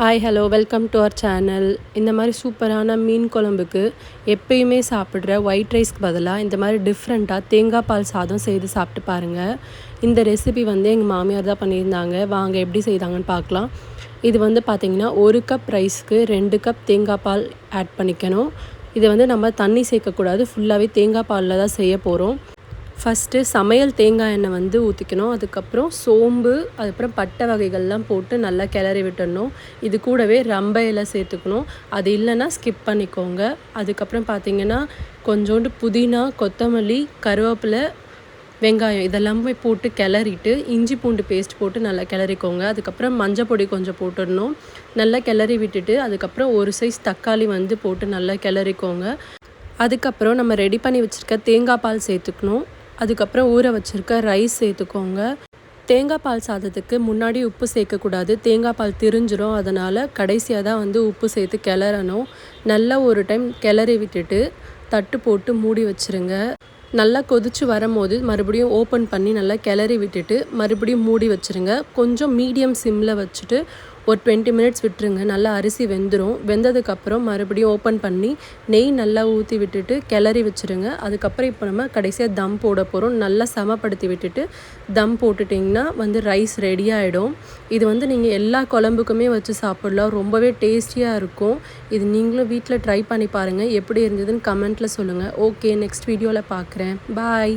Hi hello welcome to our channel இந்த மாதிரி சூப்பரான மீன் குழம்புக்கு எப்பயுமே சாப்பிட்ற ஒயிட் ரைஸ்க்கு பதிலாக இந்த மாதிரி டிஃப்ரெண்ட்டாக தேங்காய் பால் சாதம் செய்து சாப்பிட்டு பாருங்கள் இந்த ரெசிபி வந்து எங்கள் மாமியார் தான் பண்ணியிருந்தாங்க. வாங்க எப்படி செய்தாங்கன்னு பார்க்கலாம். இது வந்து பார்த்திங்கன்னா ஒரு கப் ரைஸ்க்கு ரெண்டு கப் தேங்காய் பால் ஆட் பண்ணிக்கணும். இதை வந்து நம்ம தண்ணி சேர்க்கக்கூடாது. ஃபுல்லாகவே தேங்காய் பாலில் தான் செய்ய போகிறோம் ஃபஸ்ட்டு சமையல் தேங்காய் எண்ணெய் வந்து ஊற்றிக்கணும் அதுக்கப்புறம் சோம்பு அதுக்கப்புறம் பட்டை வகைகள்லாம் போட்டு நல்லா கிளறி விட்டுடணும். இது கூடவே ரம்ப இலை சேர்த்துக்கணும். அது இல்லைன்னா ஸ்கிப் பண்ணிக்கோங்க. அதுக்கப்புறம் பார்த்திங்கன்னா கொஞ்சோண்டு புதினா கொத்தமல்லி கருவேப்பிலை வெங்காயம் இதெல்லாமே போட்டு கிளறிட்டு இஞ்சி பூண்டு பேஸ்ட் போட்டு நல்லா கிளறிக்கோங்க. அதுக்கப்புறம் மஞ்சள் பொடி கொஞ்சம் போட்டுடணும். நல்லா கிளறி விட்டுட்டு அதுக்கப்புறம் ஒரு சைஸ் தக்காளி வந்து போட்டு நல்லா கிளறிக்கோங்க. அதுக்கப்புறம் நம்ம ரெடி பண்ணி வச்சுருக்க தேங்காய் பால் சேர்த்துக்கணும். அதுக்கப்புறம் ஊற வச்சுருக்க ரைஸ் சேர்த்துக்கோங்க. தேங்காய் பால் சாதத்துக்கு முன்னாடி உப்பு சேர்க்கக்கூடாது. தேங்காய் பால் திரிஞ்சிரும். அதனால் கடைசியாக தான் வந்து உப்பு சேர்த்து கிளறணும். நல்லா ஒரு டைம் கிளறி விட்டுட்டு தட்டு போட்டு மூடி வச்சுருங்க. நல்லா கொதித்து வரும்போது மறுபடியும் ஓப்பன் பண்ணி நல்லா கிளறி விட்டுட்டு மறுபடியும் மூடி வச்சுருங்க. கொஞ்சம் மீடியம் சிம்மில் வச்சுட்டு ஒரு டுவெண்ட்டி மினிட்ஸ் விட்டுருங்க. நல்லா அரிசி வெந்துடும் வெந்ததுக்கப்புறம் மறுபடியும் ஓப்பன் பண்ணி நெய் நல்லா ஊற்றி விட்டுட்டு கிளறி வச்சுருங்க. அதுக்கப்புறம் இப்போ நம்ம கடைசியாக தம் போட போகிறோம் நல்லா சமப்படுத்தி விட்டுட்டு தம் போட்டுட்டிங்கன்னா வந்து ரைஸ் ரெடி ஆகிடும் இது வந்து நீங்கள் எல்லா குழம்புக்குமே வச்சு சாப்பிட்லாம். ரொம்பவே டேஸ்டியாக இருக்கும். இது நீங்களும் வீட்டில் ட்ரை பண்ணி பாருங்கள் எப்படி இருந்ததுன்னு கமெண்ட்டில் சொல்லுங்கள் ஓகே நெக்ஸ்ட் வீடியோவில் பார்க்குறேன் பாய்